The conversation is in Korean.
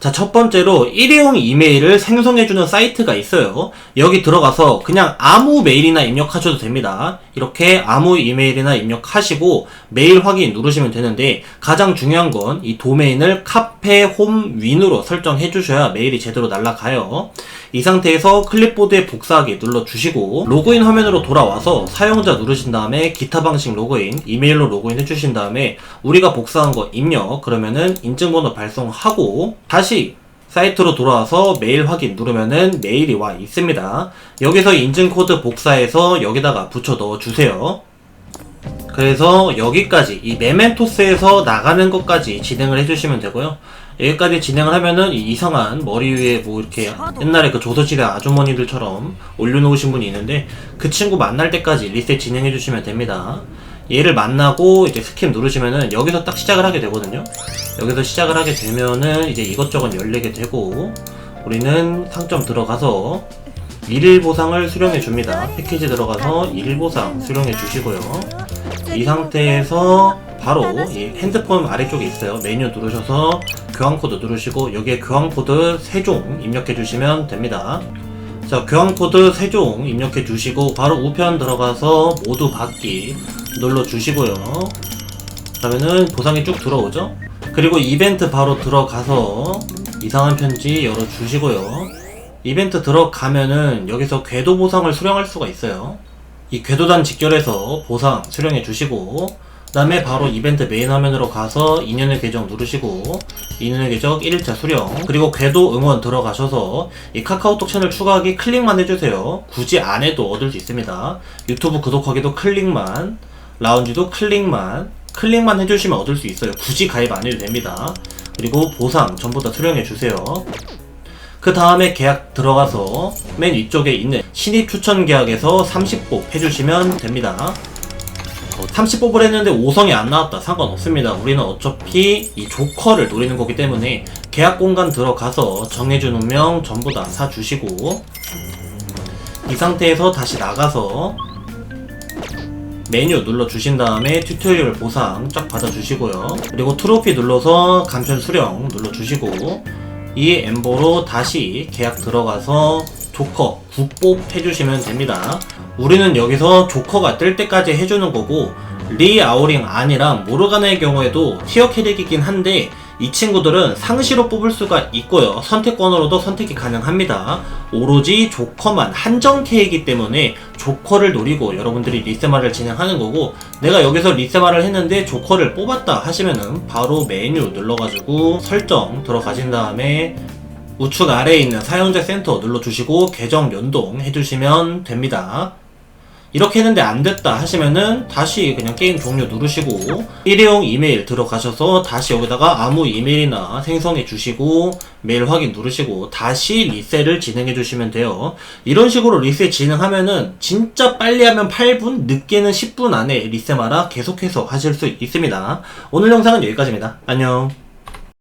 자, 첫 번째로 일회용 이메일을 생성해주는 사이트가 있어요. 여기 들어가서 그냥 아무 메일이나 입력하셔도 됩니다. 이렇게 아무 이메일이나 입력하시고 메일 확인 누르시면 되는데 가장 중요한 건 이 도메인을 카 페 홈 윈으로 설정해 주셔야 메일이 제대로 날아가요. 이 상태에서 클립보드에 복사하기 눌러주시고 로그인 화면으로 돌아와서 사용자 누르신 다음에 기타 방식 로그인, 이메일로 로그인 해주신 다음에 우리가 복사한 거 입력 그러면은 인증번호 발송하고 다시 사이트로 돌아와서 메일 확인 누르면은 메일이 와 있습니다. 여기서 인증코드 복사해서 여기다가 붙여 넣어 주세요. 그래서 여기까지 이 메멘토스에서 나가는 것까지 진행을 해주시면 되고요. 여기까지 진행을 하면은 이 이상한 머리 위에 뭐 이렇게 옛날에 그 조선시대 아주머니들처럼 올려놓으신 분이 있는데 그 친구 만날 때까지 리셋 진행해 주시면 됩니다. 얘를 만나고 이제 스킵 누르시면은 여기서 딱 시작을 하게 되거든요. 여기서 시작을 하게 되면은 이제 이것저것 열리게 되고 우리는 상점 들어가서 일일 보상을 수령해 줍니다. 패키지 들어가서 일일 보상 수령해 주시고요. 이 상태에서 바로 이 핸드폰 아래쪽에 있어요. 메뉴 누르셔서 교환코드 누르시고 여기에 교환코드 3종 입력해 주시면 됩니다. 자, 교환코드 3종 입력해 주시고 바로 우편 들어가서 모두 받기 눌러 주시고요. 그러면은 보상이 쭉 들어오죠? 그리고 이벤트 바로 들어가서 이상한 편지 열어 주시고요. 이벤트 들어가면은 여기서 궤도 보상을 수령할 수가 있어요. 이 궤도단 직결해서 보상 수령해 주시고 그 다음에 바로 이벤트 메인 화면으로 가서 2년의 계정 누르시고 2년의 계정 1일차 수령 그리고 궤도 응원 들어가셔서 이 카카오톡 채널 추가하기 클릭만 해주세요. 굳이 안 해도 얻을 수 있습니다. 유튜브 구독하기도 클릭만 라운지도 클릭만 클릭만 해주시면 얻을 수 있어요. 굳이 가입 안 해도 됩니다. 그리고 보상 전부 다 수령해 주세요 그 다음에 계약 들어가서 맨 위쪽에 있는 신입 추천 계약에서 30뽑 해주시면 됩니다. 30뽑을 했는데 5성이 안 나왔다 상관없습니다. 우리는 어차피 이 조커를 노리는 거기 때문에 계약 공간 들어가서 정해준 운명 전부 다 사주시고 이 상태에서 다시 나가서 메뉴 눌러 주신 다음에 튜토리얼 보상 쫙 받아 주시고요. 그리고 트로피 눌러서 간편 수령 눌러 주시고 이 엠버로 다시 계약 들어가서 조커 국복 해주시면 됩니다. 우리는 여기서 조커가 뜰 때까지 해주는 거고 리 아우링 아니랑 모르가나의 경우에도 티어 캐릭이긴 한데 이 친구들은 상시로 뽑을 수가 있고요. 선택권으로도 선택이 가능합니다. 오로지 조커만 한정 K이기 때문에 조커를 노리고 여러분들이 리세마를 진행하는 거고 내가 여기서 리세마를 했는데 조커를 뽑았다 하시면은 바로 메뉴 눌러가지고 설정 들어가신 다음에 우측 아래에 있는 사용자 센터 눌러주시고 계정 연동 해주시면 됩니다. 이렇게 했는데 안 됐다 하시면은 다시 그냥 게임 종료 누르시고 일회용 이메일 들어가셔서 다시 여기다가 아무 이메일이나 생성해 주시고 메일 확인 누르시고 다시 리셋을 진행해 주시면 돼요. 이런 식으로 리셋 진행하면은 진짜 빨리 하면 8분, 늦게는 10분 안에 리셋마라 계속해서 하실 수 있습니다. 오늘 영상은 여기까지입니다. 안녕.